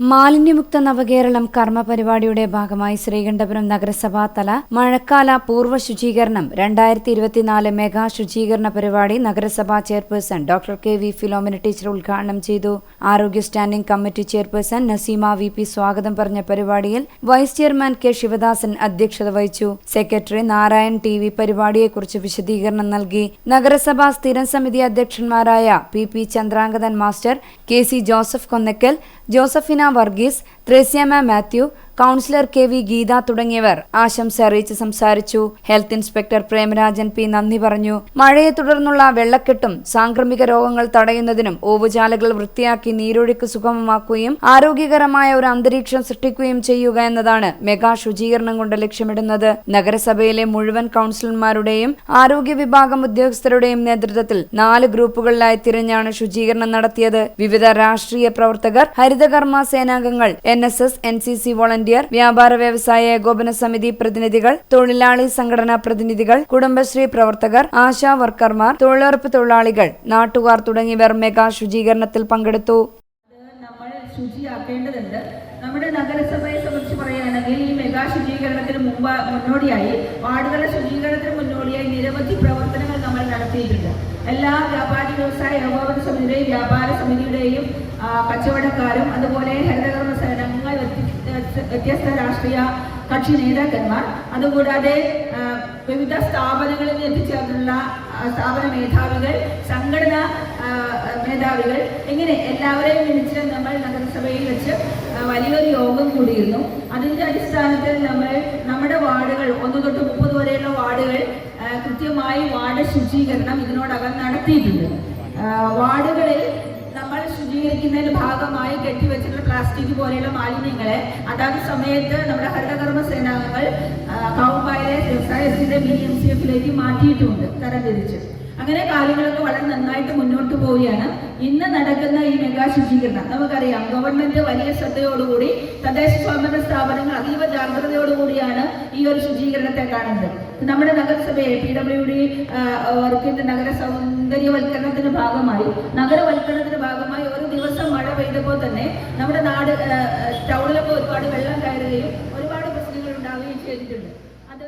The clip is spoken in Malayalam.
മാലിന്യമുക്ത നവകേരളം കർമ്മ പരിപാടിയുടെ ഭാഗമായി ശ്രീകണ്ഠപുരം നഗരസഭാ തല മഴക്കാല പൂർവ ശുചീകരണം രണ്ടായിരത്തി ഇരുപത്തിനാല് മെഗാ ശുചീകരണ പരിപാടി നഗരസഭാ chairperson doctor K V Philomina teacher ഉദ്ഘാടനം ചെയ്തു. ആരോഗ്യ standing committee chairperson Naseema V P സ്വാഗതം പറഞ്ഞ പരിപാടിയിൽ വൈസ് ചെയർമാൻ കെ ശിവദാസൻ അധ്യക്ഷത വഹിച്ചു. സെക്രട്ടറി നാരായൺ ടി വി പരിപാടിയെക്കുറിച്ച് വിശദീകരണം നൽകി. നഗരസഭാ സ്ഥിരം സമിതി അധ്യക്ഷന്മാരായ P P Chandrangathan master K C Joseph Konnakkal Josephina Varghese Thresiamma Mathew councillor K V Geetha തുടങ്ങിയവർ ആശംസ അറിയിച്ച് സംസാരിച്ചു. ഹെൽത്ത് ഇൻസ്പെക്ടർ പ്രേമരാജൻ പി നന്ദി പറഞ്ഞു. മഴയെ തുടർന്നുള്ള വെള്ളക്കെട്ടും സാംക്രമിക രോഗങ്ങൾ തടയുന്നതിനും ഓവുചാലകൾ വൃത്തിയാക്കി നീരൊഴുക്ക് സുഗമമാക്കുകയും ആരോഗ്യകരമായ ഒരു അന്തരീക്ഷം സൃഷ്ടിക്കുകയും ചെയ്യുക എന്നതാണ് മെഗാ ശുചീകരണം കൊണ്ട് ലക്ഷ്യമിടുന്നത്. നഗരസഭയിലെ മുഴുവൻ കൗൺസിലർമാരുടെയും ആരോഗ്യ വിഭാഗം ഉദ്യോഗസ്ഥരുടെയും നേതൃത്വത്തിൽ നാല് ഗ്രൂപ്പുകളിലായി തിരഞ്ഞാണ് ശുചീകരണം നടത്തിയത്. വിവിധ രാഷ്ട്രീയ പ്രവർത്തകർ ഹരിതകർമ്മ സേനാംഗങ്ങൾ N S S N C C volunteer വ്യാപാര വ്യവസായ ഏകോപന സമിതി പ്രതിനിധികൾ തൊഴിലാളി സംഘടനാ പ്രതിനിധികൾ കുടുംബശ്രീ പ്രവർത്തകർ ആശാ വർക്കർമാർ തൊഴിലുറപ്പ് തൊഴിലാളികൾ നാട്ടുകാർ തുടങ്ങിയവർ മെഗാ ശുചീകരണത്തിൽ പങ്കെടുത്തു. നമ്മുടെ നഗരസഭയെ സംബന്ധിച്ച് പറയുകയാണെങ്കിൽ ഈ മെഗാ ശുചീകരണത്തിന് മുമ്പ് മുന്നോടിയായി വാർഡുകളുടെ ശുചീകരണത്തിന് മുന്നോടിയായി നിരവധി പ്രവർത്തനങ്ങൾ നമ്മൾ നടത്തിയിട്ടുണ്ട്. എല്ലാ വ്യാപാരി വ്യവസായ ഏകോപന സമിതിയുടെയും വ്യാപാര സമിതിയുടെയും കച്ചവടക്കാരും അതുപോലെ ഹരിതകർമ്മ വ്യത്യസ്ത രാഷ്ട്രീയ കക്ഷി നേതാക്കന്മാർ. അതുകൂടാതെ വിവിധ സ്ഥാപനങ്ങളിൽ എത്തിച്ചേർന്നുള്ള സ്ഥാപന മേധാവികൾ സംഘടന മേധാവികൾ ഇങ്ങനെ എല്ലാവരെയും വിളിച്ച് നമ്മൾ നഗരസഭയിൽ വെച്ച് വലിയൊരു യോഗം കൂടിയിരുന്നു. അതിന്റെ അടിസ്ഥാനത്തിൽ നമ്മൾ നമ്മുടെ വാർഡുകൾ ഒന്ന് തൊട്ട് മുപ്പത് വരെയുള്ള വാർഡുകൾ കൃത്യമായി വാർഡ് ശുചീകരണം ഇതിനോടകം നടത്തിയിട്ടുണ്ട്. വാർഡുകളിൽ നമ്മൾ ശുചീകരിക്കുന്നതിന്റെ ഭാഗമായി കെട്ടിവെച്ചിട്ടുള്ള പ്ലാസ്റ്റിക് പോലെയുള്ള മാലിന്യങ്ങളെ അതാത് സമയത്ത് നമ്മുടെ ഹരിതകർമ്മ സേനാംഗങ്ങൾ കൗമ്പായിലെ എസിന്റെ ബി എം സി എഫിലേക്ക് മാറ്റിയിട്ടുണ്ട് തരംതിരിച്ച്. അങ്ങനെ കാര്യങ്ങളൊക്കെ വളരെ നന്നായിട്ട് മുന്നോട്ട് പോവുകയാണ്. ഇന്ന് നടക്കുന്ന ഈ മെഗാ ശുചീകരണം നമുക്കറിയാം ഗവൺമെന്റ് വലിയ ശ്രദ്ധയോടുകൂടി തദ്ദേശ സ്വയംഭരണ സ്ഥാപനങ്ങൾ അതീവ ജാഗ്രതയോടുകൂടിയാണ് ഈ ഒരു ശുചീകരണത്തെ കാണുന്നത്. നമ്മുടെ നഗരസഭയെ പി ഡബ്ല്യു ഡി വർക്കിന്റെ നഗര സൗന്ദര്യവൽക്കരണത്തിന്റെ ഭാഗമായി നഗരവൽക്കരണത്തിന്റെ ഭാഗമായി ഒരു ദിവസം മഴ പെയ്തപ്പോൾ തന്നെ നമ്മുടെ നാട് ടൗണിലൊക്കെ ഒരുപാട് വെള്ളം കയറുകയും ഒരുപാട് പ്രശ്നങ്ങൾ ഉണ്ടാവുകയും ചെയ്തിട്ടുണ്ട്. അത്